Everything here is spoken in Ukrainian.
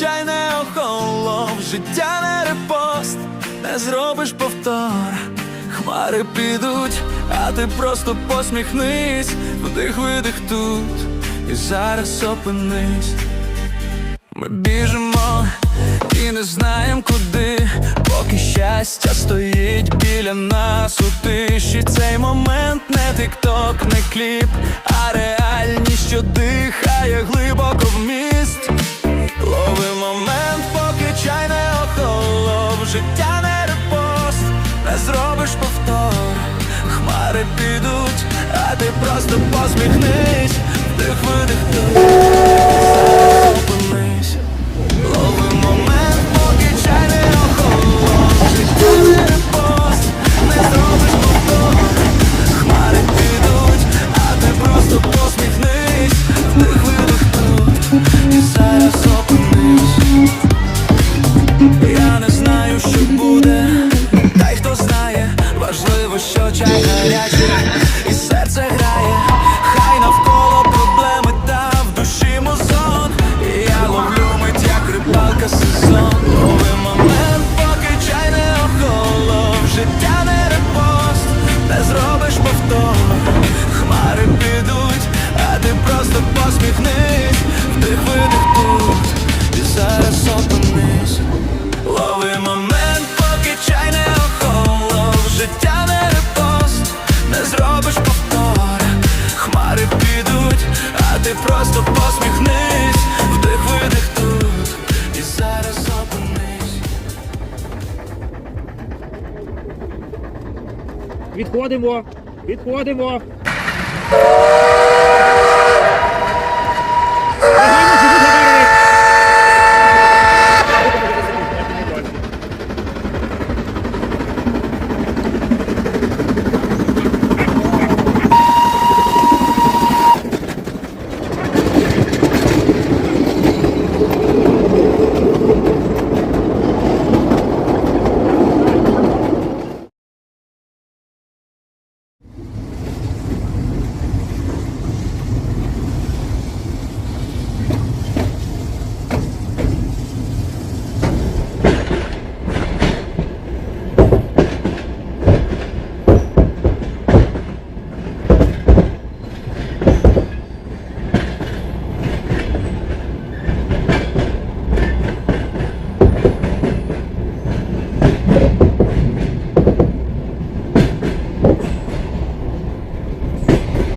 чай не охолов, життя не репост, не зробиш повтор, хмари підуть, а ти просто посміхнись, вдих видих тут, і зараз опинись. Ми біжимо і не знаємо куди, поки щастя стоїть біля нас у тиші. Цей момент не тикток, не кліп, а реальність, що дихає глибоко в мій. Хмари підуть, а ти просто посміхнись, вдих видих опинись. Лови. Що чай Відходимо, відходимо.